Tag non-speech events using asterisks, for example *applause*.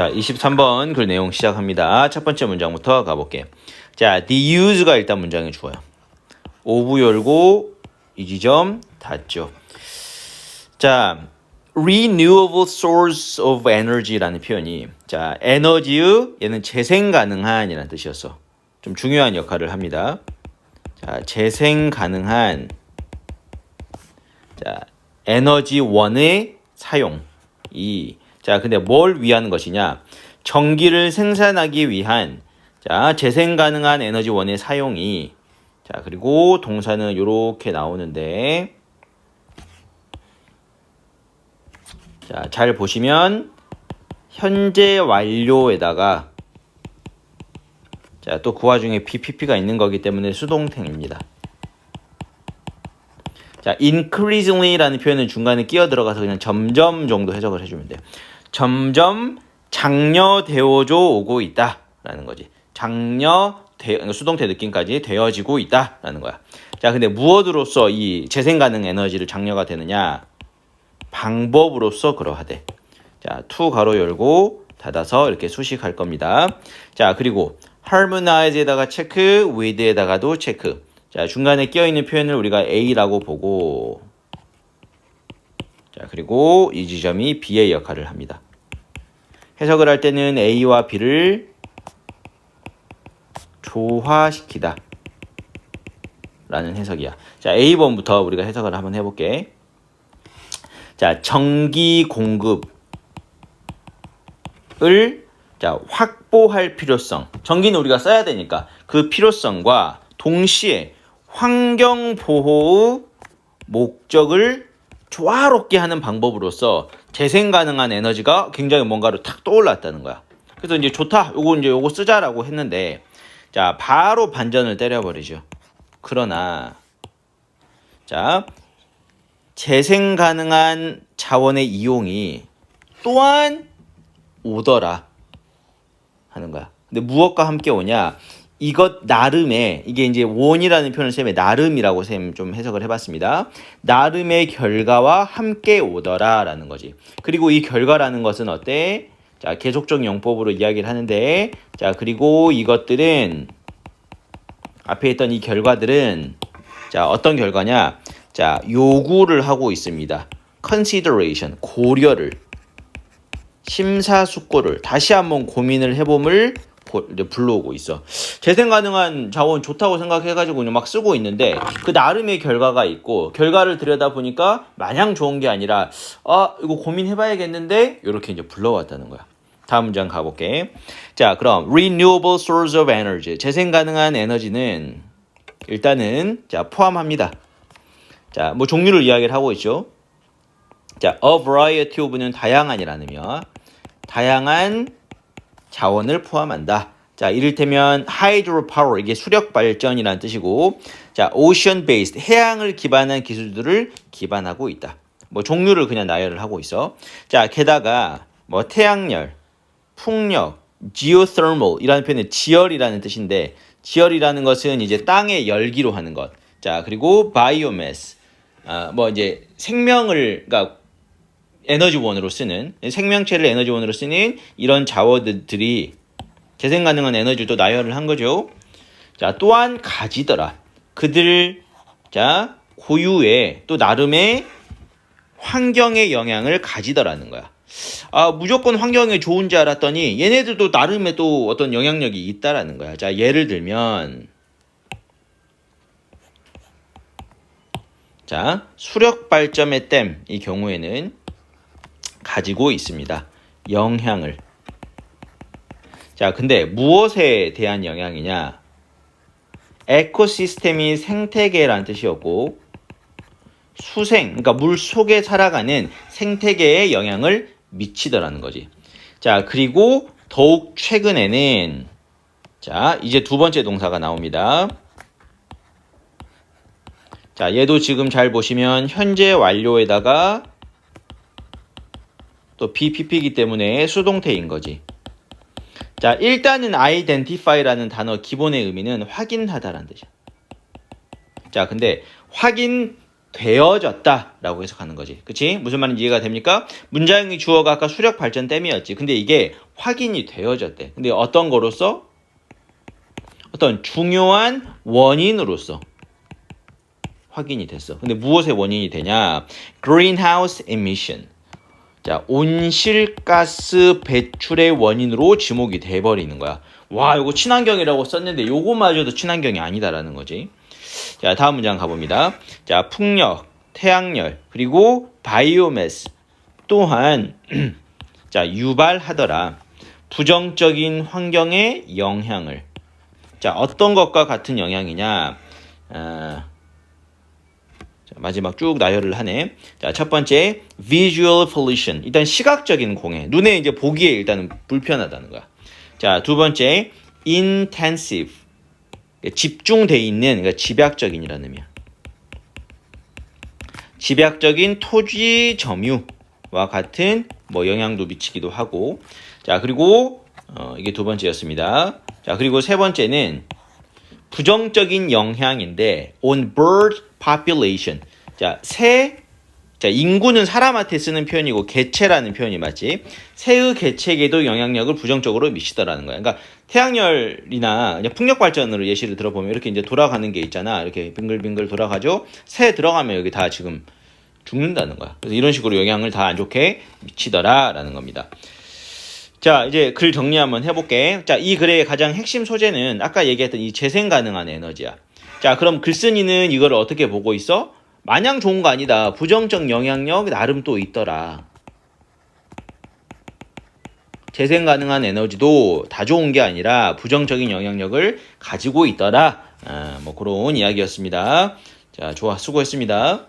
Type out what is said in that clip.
자, 23번 글 내용 시작합니다. 첫 번째 문장부터 가볼게. 자, the use가 일단 문장에 주어요. 오부 열고 이 지점 닫죠. 자, renewable source of energy라는 표현이 자, 에너지의 얘는 재생 가능한이라는 뜻이었어. 좀 중요한 역할을 합니다. 자, 재생 가능한 자, 에너지원의 사용 이 자, 근데 뭘 위한 것이냐? 전기를 생산하기 위한 자, 재생 가능한 에너지원의 사용이 자, 그리고 동사는 이렇게 나오는데 자, 잘 보시면 현재 완료에다가 자, 또 그 와중에 BPP가 있는 거기 때문에 수동태입니다. 자, increasingly라는 표현은 중간에 끼어 들어가서 그냥 점점 정도 해석을 해주면 돼요. 점점 장려되어져 오고 있다라는 거지. 장려 되, 그러니까 수동태 느낌까지 되어지고 있다라는 거야. 자, 근데 무엇으로서 이 재생 가능 에너지를 장려가 되느냐? 방법으로서 그러하대. 자, 투 가로 열고 닫아서 이렇게 수식할 겁니다. 자, 그리고 harmonize에다가 체크, with에다가도 체크. 자, 중간에 끼어 있는 표현을 우리가 A라고 보고 자, 그리고 이 지점이 B의 역할을 합니다. 해석을 할 때는 A와 B를 조화시키다. 라는 해석이야. 자, A번부터 우리가 해석을 한번 해볼게. 자, 전기 공급을 자, 확보할 필요성. 전기는 우리가 써야 되니까 그 필요성과 동시에 환경 보호의 목적을 조화롭게 하는 방법으로서 재생 가능한 에너지가 굉장히 뭔가로 탁 떠올랐다는 거야. 그래서 이제 좋다. 요거 이제 요거 쓰자라고 했는데 자, 바로 반전을 때려 버리죠. 그러나 자, 재생 가능한 자원의 이용이 또한 오더라 하는 거야. 근데 무엇과 함께 오냐? 이것 나름의 이게 이제 원이라는 표현을 쌤의 나름이라고 쌤 좀 해석을 해봤습니다. 나름의 결과와 함께 오더라라는 거지. 그리고 이 결과라는 것은 어때? 자 계속적 용법으로 이야기를 하는데 자 그리고 이것들은 앞에 있던 이 결과들은 자 어떤 결과냐? 자 요구를 하고 있습니다. consideration 고려를 심사숙고를 다시 한번 고민을 해봄을 불러오고 있어. 재생 가능한 자원 좋다고 생각해가지고 막 쓰고 있는데 그 나름의 결과가 있고 결과를 들여다 보니까 마냥 좋은 게 아니라 아 이거 고민해봐야겠는데 이렇게 이제 불러왔다는 거야. 다음 문장 가볼게. 자 그럼 renewable source of energy 재생 가능한 에너지는 일단은 자 포함합니다. 자 뭐 종류를 이야기를 하고 있죠. 자 a variety of는 다양한이라는 의미야. 다양한 자원을 포함한다. 자, 이를테면 hydropower 이게 수력 발전이라는 뜻이고 자, ocean based 해양을 기반한 기술들을 기반하고 있다. 뭐 종류를 그냥 나열을 하고 있어. 자, 게다가 뭐 태양열, 풍력, geothermal 이라는 표현은 지열이라는 뜻인데 지열이라는 것은 이제 땅의 열기로 하는 것. 자, 그리고 biomass 아, 뭐 이제 생명을 그러니까 에너지원으로 쓰는 생명체를 에너지원으로 쓰는 이런 자원들이 재생 가능한 에너지를 또 나열을 한 거죠. 자, 또한 가지더라. 그들 자, 고유의 또 나름의 환경의 영향을 가지더라는 거야. 아, 무조건 환경에 좋은지 알았더니 얘네들도 나름의 또 어떤 영향력이 있다라는 거야. 자, 예를 들면 자, 수력 발전의 댐 이 경우에는 가지고 있습니다. 영향을. 자, 근데 무엇에 대한 영향이냐? 에코시스템이 생태계라는 뜻이었고, 수생, 그러니까 물 속에 살아가는 생태계에 영향을 미치더라는 거지. 자, 그리고 더욱 최근에는, 자, 이제 두 번째 동사가 나옵니다. 자, 얘도 지금 잘 보시면 현재 완료에다가 또 BPP이기 때문에 수동태인 거지. 자, 일단은 identify라는 단어 기본의 의미는 확인하다라는 뜻이야. 자, 근데 확인 되어졌다 라고 해석하는 거지. 그치? 무슨 말인지 이해가 됩니까? 문장의 주어가 아까 수력 발전 댐이었지. 근데 이게 확인이 되어졌대. 근데 어떤 거로서? 어떤 중요한 원인으로서 확인이 됐어. 근데 무엇의 원인이 되냐? greenhouse emission. 자, 온실가스 배출의 원인으로 지목이 돼 버리는 거야. 와, 이거 친환경이라고 썼는데 요거마저도 친환경이 아니다라는 거지. 자, 다음 문장 가봅니다. 자, 풍력, 태양열, 그리고 바이오매스 또한 *clears throat* 자, 유발하더라. 부정적인 환경에 영향을. 자, 어떤 것과 같은 영향이냐? 아, 자, 마지막 쭉 나열을 하네. 자, 첫 번째 visual pollution. 일단 시각적인 공해. 눈에 이제 보기에 일단은 불편하다는 거야. 자, 두 번째 intensive. 집중돼 있는 그러니까 집약적인이라는 의미야. 집약적인 토지 점유와 같은 뭐 영향도 미치기도 하고. 자, 그리고 어, 이게 두 번째였습니다. 자, 그리고 세 번째는 부정적인 영향인데 on bird population. 자, 새 자, 인구는 사람한테 쓰는 표현이고 개체라는 표현이 맞지. 새의 개체에게도 영향력을 부정적으로 미치더라는 거야. 그러니까 태양열이나 풍력 발전으로 예시를 들어보면 이렇게 이제 돌아가는 게 있잖아. 이렇게 빙글빙글 돌아가죠. 새 들어가면 여기 다 지금 죽는다는 거야. 그래서 이런 식으로 영향을 다 안 좋게 미치더라라는 겁니다. 자, 이제 글 정리 한번 해볼게. 자, 이 글의 가장 핵심 소재는 아까 얘기했던 이 재생 가능한 에너지야. 자, 그럼 글쓴이는 이걸 어떻게 보고 있어? 마냥 좋은 거 아니다. 부정적 영향력 나름 또 있더라. 재생 가능한 에너지도 다 좋은 게 아니라 부정적인 영향력을 가지고 있더라. 아, 뭐 그런 이야기였습니다. 자, 좋아. 수고했습니다.